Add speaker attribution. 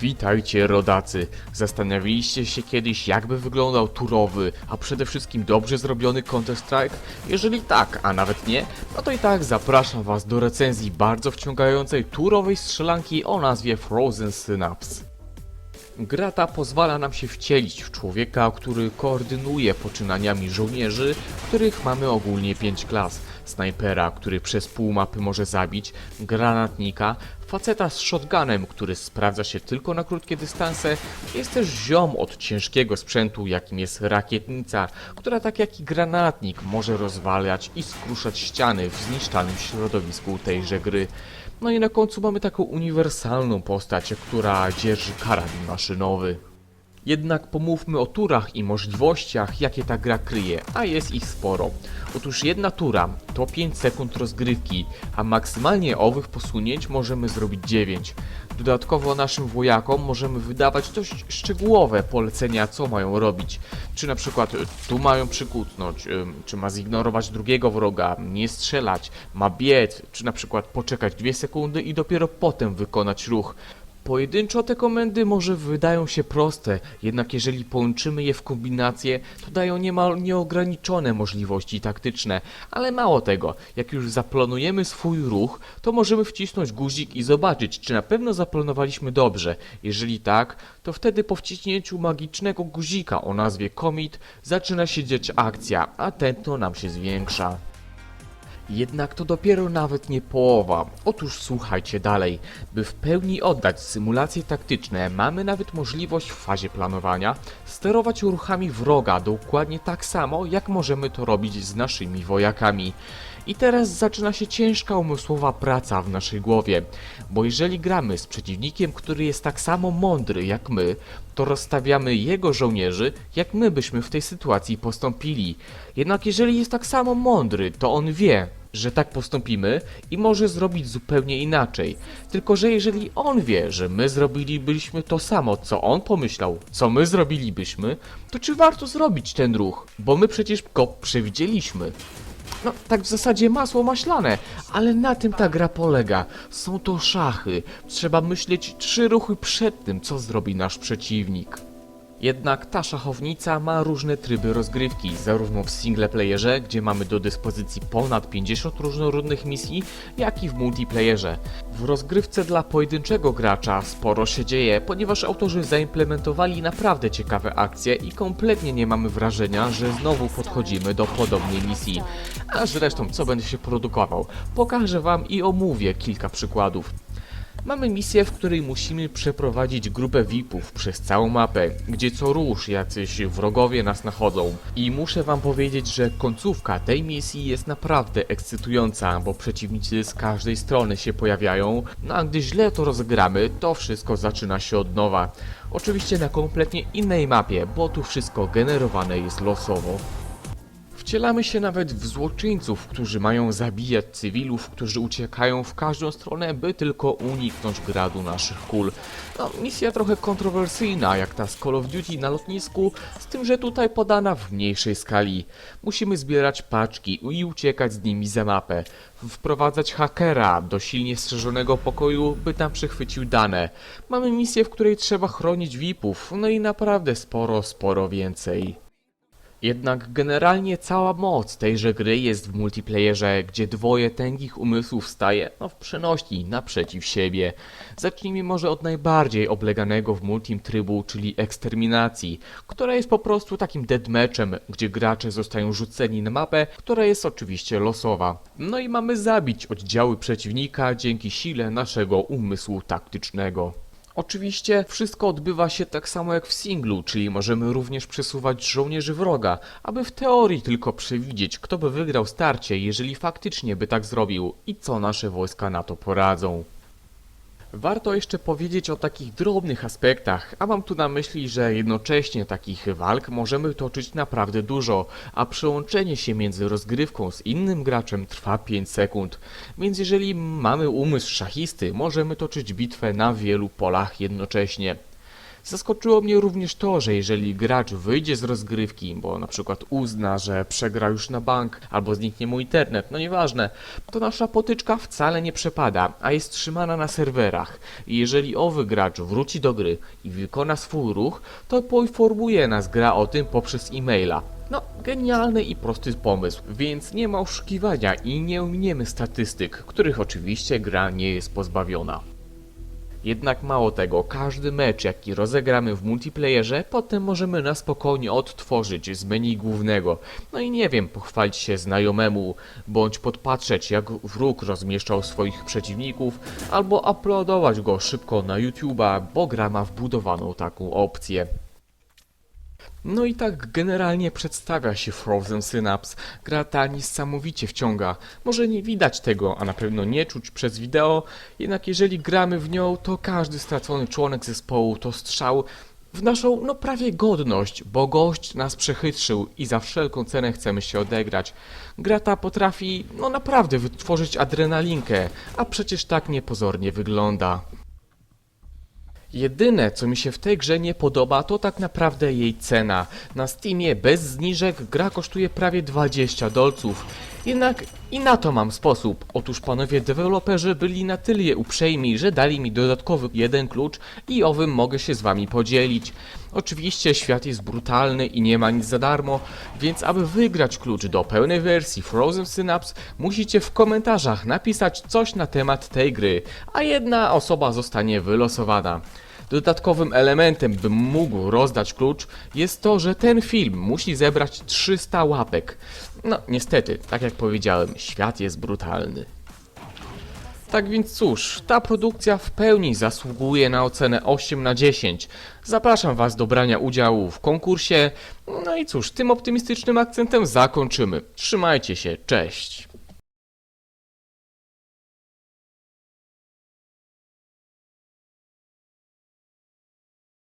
Speaker 1: Witajcie rodacy. Zastanawialiście się kiedyś jakby wyglądał turowy, a przede wszystkim dobrze zrobiony Counter-Strike? Jeżeli tak, a nawet nie, no to i tak zapraszam was do recenzji bardzo wciągającej turowej strzelanki o nazwie Frozen Synapse. Gra ta pozwala nam się wcielić w człowieka, który koordynuje poczynaniami żołnierzy, których mamy ogólnie 5 klas. Snajpera, który przez pół mapy może zabić, granatnika, faceta z shotgunem, który sprawdza się tylko na krótkie dystanse, jest też ziom od ciężkiego sprzętu, jakim jest rakietnica, która tak jak i granatnik może rozwalać i skruszać ściany w zniszczalnym środowisku tejże gry. No i na końcu mamy taką uniwersalną postać, która dzierży karabin maszynowy. Jednak pomówmy o turach i możliwościach, jakie ta gra kryje, a jest ich sporo. Otóż jedna tura to 5 sekund rozgrywki, a maksymalnie owych posunięć możemy zrobić 9. Dodatkowo naszym wojakom możemy wydawać dość szczegółowe polecenia, co mają robić. Czy na przykład y, tu mają przykutnąć, czy ma zignorować drugiego wroga, nie strzelać, ma biec, czy na przykład poczekać 2 sekundy i dopiero potem wykonać ruch. Pojedynczo te komendy może wydają się proste, jednak jeżeli połączymy je w kombinację, to dają niemal nieograniczone możliwości taktyczne. Ale mało tego, jak już zaplanujemy swój ruch, to możemy wcisnąć guzik i zobaczyć, czy na pewno zaplanowaliśmy dobrze. Jeżeli tak, to wtedy po wciśnięciu magicznego guzika o nazwie commit zaczyna się dziać akcja, a tętno nam się zwiększa. Jednak to dopiero nawet nie połowa. Otóż słuchajcie dalej. By w pełni oddać symulacje taktyczne, mamy nawet możliwość w fazie planowania sterować ruchami wroga dokładnie tak samo, jak możemy to robić z naszymi wojakami. I teraz zaczyna się ciężka umysłowa praca w naszej głowie, bo jeżeli gramy z przeciwnikiem, który jest tak samo mądry jak my, to rozstawiamy jego żołnierzy, jak my byśmy w tej sytuacji postąpili. Jednak jeżeli jest tak samo mądry, to on wie, że tak postąpimy i może zrobić zupełnie inaczej. Tylko, że jeżeli on wie, że my zrobilibyśmy to samo, co on pomyślał, co my zrobilibyśmy, to czy warto zrobić ten ruch? Bo my przecież go przewidzieliśmy. No, tak w zasadzie masło maślane, ale na tym ta gra polega. Są to szachy. Trzeba myśleć trzy ruchy przed tym, co zrobi nasz przeciwnik. Jednak ta szachownica ma różne tryby rozgrywki, zarówno w singleplayerze, gdzie mamy do dyspozycji ponad 50 różnorodnych misji, jak i w multiplayerze. W rozgrywce dla pojedynczego gracza sporo się dzieje, ponieważ autorzy zaimplementowali naprawdę ciekawe akcje i kompletnie nie mamy wrażenia, że znowu podchodzimy do podobnej misji. A zresztą co będę się produkował, pokażę wam i omówię kilka przykładów. Mamy misję, w której musimy przeprowadzić grupę VIP-ów przez całą mapę, gdzie co róż jacyś wrogowie nas nachodzą. I muszę wam powiedzieć, że końcówka tej misji jest naprawdę ekscytująca, bo przeciwnicy z każdej strony się pojawiają, no a gdy źle to rozegramy, to wszystko zaczyna się od nowa. Oczywiście na kompletnie innej mapie, bo tu wszystko generowane jest losowo. Wcielamy się nawet w złoczyńców, którzy mają zabijać cywilów, którzy uciekają w każdą stronę, by tylko uniknąć gradu naszych kul. No, misja trochę kontrowersyjna, jak ta z Call of Duty na lotnisku, z tym, że tutaj podana w mniejszej skali. Musimy zbierać paczki i uciekać z nimi za mapę. Wprowadzać hakera do silnie strzeżonego pokoju, by tam przechwycił dane. Mamy misję, w której trzeba chronić VIP-ów, no i naprawdę sporo, sporo więcej. Jednak generalnie cała moc tejże gry jest w multiplayerze, gdzie dwoje tęgich umysłów staje, no w przenośni, naprzeciw siebie. Zacznijmy może od najbardziej obleganego w multim trybu, czyli eksterminacji, która jest po prostu takim deadmatchem, gdzie gracze zostają rzuceni na mapę, która jest oczywiście losowa. No i mamy zabić oddziały przeciwnika dzięki sile naszego umysłu taktycznego. Oczywiście wszystko odbywa się tak samo jak w singlu, czyli możemy również przesuwać żołnierzy wroga, aby w teorii tylko przewidzieć, kto by wygrał starcie, jeżeli faktycznie by tak zrobił i co nasze wojska na to poradzą. Warto jeszcze powiedzieć o takich drobnych aspektach, a mam tu na myśli, że jednocześnie takich walk możemy toczyć naprawdę dużo, a przełączenie się między rozgrywką z innym graczem trwa 5 sekund, więc jeżeli mamy umysł szachisty, możemy toczyć bitwę na wielu polach jednocześnie. Zaskoczyło mnie również to, że jeżeli gracz wyjdzie z rozgrywki, bo na przykład uzna, że przegra już na bank, albo zniknie mu internet, no nieważne, to nasza potyczka wcale nie przepada, a jest trzymana na serwerach. I jeżeli owy gracz wróci do gry i wykona swój ruch, to poinformuje nas gra o tym poprzez e-maila. No, genialny i prosty pomysł, więc nie ma oszukiwania i nie ominiemy statystyk, których oczywiście gra nie jest pozbawiona. Jednak mało tego, każdy mecz jaki rozegramy w multiplayerze, potem możemy na spokojnie odtworzyć z menu głównego. No i nie wiem, pochwalić się znajomemu, bądź podpatrzeć jak wróg rozmieszczał swoich przeciwników, albo uploadować go szybko na YouTube'a, bo gra ma wbudowaną taką opcję. No i tak generalnie przedstawia się Frozen Synapse. Gra ta niesamowicie wciąga. Może nie widać tego, a na pewno nie czuć przez wideo, jednak jeżeli gramy w nią, to każdy stracony członek zespołu to strzał w naszą, no prawie godność, bo gość nas przechytrzył i za wszelką cenę chcemy się odegrać. Gra ta potrafi, no naprawdę wytworzyć adrenalinkę, a przecież tak niepozornie wygląda. Jedyne, co mi się w tej grze nie podoba, to tak naprawdę jej cena. Na Steamie bez zniżek gra kosztuje prawie 20 dolców. Jednak i na to mam sposób. Otóż panowie deweloperzy byli na tyle uprzejmi, że dali mi dodatkowy jeden klucz i owym mogę się z wami podzielić. Oczywiście świat jest brutalny i nie ma nic za darmo, więc aby wygrać klucz do pełnej wersji Frozen Synapse, musicie w komentarzach napisać coś na temat tej gry, a jedna osoba zostanie wylosowana. Dodatkowym elementem, bym mógł rozdać klucz, jest to, że ten film musi zebrać 300 łapek. No, niestety, tak jak powiedziałem, świat jest brutalny. Tak więc cóż, ta produkcja w pełni zasługuje na ocenę 8 na 10. Zapraszam Was do brania udziału w konkursie. No i cóż, tym optymistycznym akcentem zakończymy. Trzymajcie się, cześć.